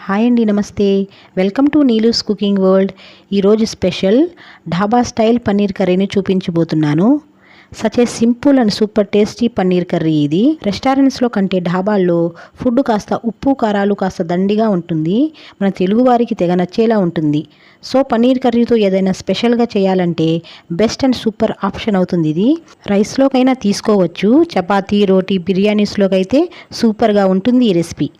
Hi అండి నమస్తే. Welcome to Neelu's cooking world. ఈరోజు స్పెషల్ ఢాబా స్టైల్ పన్నీర్ కర్రీని చూపించబోతున్నాను. Such simple and super tasty paneer curry ఇది. రెస్టారెంట్స్లో కంటే ఢాబాల్లో ఫుడ్ కాస్త ఉప్పు కారాలు కాస్త దండిగా ఉంటుంది. మన తెలుగువారికి తెగ నచ్చేలా ఉంటుంది. సో పన్నీర్ కర్రీతో ఏదైనా స్పెషల్గా చేయాలంటే బెస్ట్ అండ్ సూపర్ ఆప్షన్ అవుతుంది ఇది. రైస్లోకైనా తీసుకోవచ్చు. చపాతీ రోటీ బిర్యానీస్లోకైతే సూపర్గా ఉంటుంది ఈ రెసిపీ.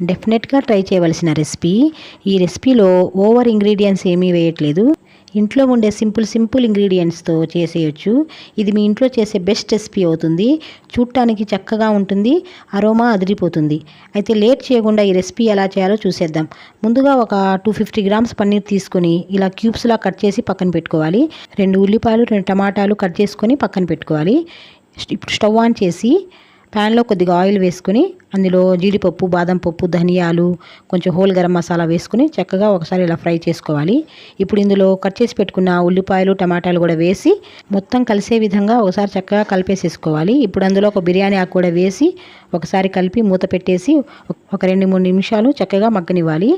డెఫినెట్గా ట్రై చేయవలసిన రెసిపీ ఈ రెసిపీలో ఓవర్ ఇంగ్రీడియంట్స్ ఏమీ వేయట్లేదు. ఇంట్లో ఉండే సింపుల్ సింపుల్ ఇంగ్రీడియంట్స్తో చేసేయచ్చు. ఇది మీ ఇంట్లో చేసే బెస్ట్ రెసిపీ అవుతుంది. చూడటానికి చక్కగా ఉంటుంది. అరోమా అదిరిపోతుంది. అయితే లేట్ చేయకుండా ఈ రెసిపీ ఎలా చేయాలో చూసేద్దాం. ముందుగా ఒక టూ ఫిఫ్టీ గ్రామ్స్ పన్నీర్ తీసుకొని ఇలా క్యూబ్స్లా కట్ చేసి పక్కన పెట్టుకోవాలి. రెండు ఉల్లిపాయలు రెండు టమాటాలు కట్ చేసుకొని పక్కన పెట్టుకోవాలి. ఇప్పుడు స్టవ్ ఆన్ చేసి ప్యాన్లో కొద్దిగా ఆయిల్ వేసుకుని అందులో జీడిపప్పు బాదం పప్పు ధనియాలు కొంచెం హోల్ గరం మసాలా వేసుకుని చక్కగా ఒకసారి ఇలా ఫ్రై చేసుకోవాలి. ఇప్పుడు ఇందులో కట్ చేసి పెట్టుకున్న ఉల్లిపాయలు టమాటాలు కూడా వేసి మొత్తం కలిసే విధంగా ఒకసారి చక్కగా కలిపేసేసుకోవాలి. ఇప్పుడు అందులో ఒక బిర్యానీ ఆకు కూడా వేసి ఒకసారి కలిపి మూత పెట్టేసి ఒక రెండు మూడు నిమిషాలు చక్కగా మగ్గనివ్వాలి.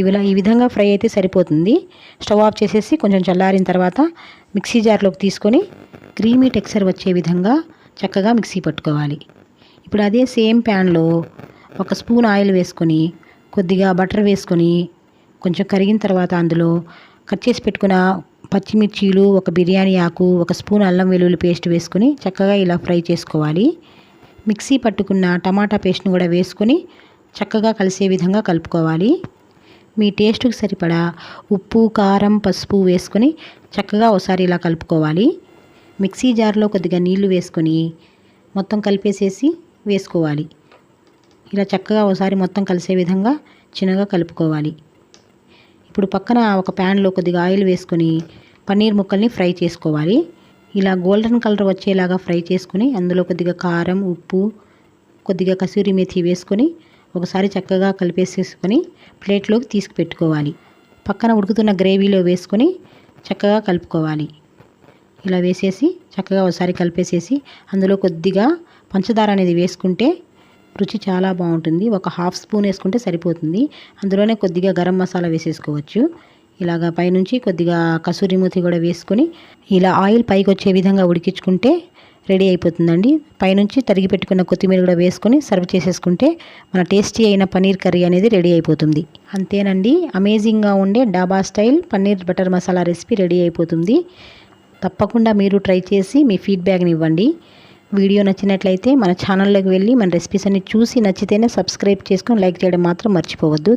ఇవిలా ఈ విధంగా ఫ్రై అయితే సరిపోతుంది. స్టవ్ ఆఫ్ చేసేసి కొంచెం చల్లారిన తర్వాత మిక్సీ జార్లోకి తీసుకొని క్రీమీ టెక్స్చర్ వచ్చే విధంగా చక్కగా మిక్సీ పట్టుకోవాలి. ఇప్పుడు అదే సేమ్ ప్యాన్లో ఒక స్పూన్ ఆయిల్ వేసుకొని కొద్దిగా బటర్ వేసుకొని కొంచెం కరిగిన తర్వాత అందులో కట్ చేసి పెట్టుకున్న పచ్చిమిర్చీలు ఒక బిర్యానీ ఆకు ఒక స్పూన్ అల్లం వెల్లుల్లి పేస్ట్ వేసుకొని చక్కగా ఇలా ఫ్రై చేసుకోవాలి. మిక్సీ పట్టుకున్న టమాటా పేస్ట్ని కూడా వేసుకొని చక్కగా కలిసే విధంగా కలుపుకోవాలి. మీ టేస్ట్కి సరిపడా ఉప్పు కారం పసుపు వేసుకొని చక్కగా ఒకసారి ఇలా కలుపుకోవాలి. మిక్సీ జార్లో కొద్దిగా నీళ్ళు వేసుకొని మొత్తం కలిపేసేసి వేసుకోవాలి. ఇలా చక్కగా ఒకసారి మొత్తం కలిసే విధంగా చిన్నగా కలుపుకోవాలి. ఇప్పుడు పక్కన ఒక ప్యాన్లో కొద్దిగా ఆయిల్ వేసుకొని పన్నీర్ ముక్కల్ని ఫ్రై చేసుకోవాలి. ఇలా గోల్డెన్ కలర్ వచ్చేలాగా ఫ్రై చేసుకుని అందులో కొద్దిగా కారం ఉప్పు కొద్దిగా కసూరి మేథి వేసుకొని ఒకసారి చక్కగా కలిపేసేసుకొని ప్లేట్లోకి తీసుకు పెట్టుకోవాలి పక్కన ఉడుకుతున్న గ్రేవీలో వేసుకొని చక్కగా కలుపుకోవాలి. ఇలా వేసేసి చక్కగా ఒకసారి కలిపేసేసి అందులో కొద్దిగా పంచదార అనేది వేసుకుంటే రుచి చాలా బాగుంటుంది. ఒక హాఫ్ స్పూన్ వేసుకుంటే సరిపోతుంది. అందులోనే కొద్దిగా గరం మసాలా వేసేసుకోవచ్చు. ఇలాగా పైనుంచి కొద్దిగా కసూరి మూతి కూడా వేసుకొని ఇలా ఆయిల్ పైకి వచ్చే విధంగా ఉడికించుకుంటే రెడీ అయిపోతుందండి. పైనుంచి తరిగి పెట్టుకున్న కొత్తిమీర కూడా వేసుకొని సర్వ్ చేసేసుకుంటే మన టేస్టీ అయిన పన్నీర్ కర్రీ అనేది రెడీ అయిపోతుంది. అంతేనండి. అమేజింగ్గా ఉండే dhaba style paneer butter masala recipe ready అయిపోతుంది. తప్పకుండా మీరు ట్రై చేసి మీ ఫీడ్బ్యాక్ని ఇవ్వండి. వీడియో నచ్చినట్లయితే మన ఛానల్లోకి వెళ్ళి మన రెసిపీస్ అన్ని చూసి నచ్చితేనే సబ్స్క్రైబ్ చేసుకొని లైక్ చేయడం మాత్రం మర్చిపోవద్దు.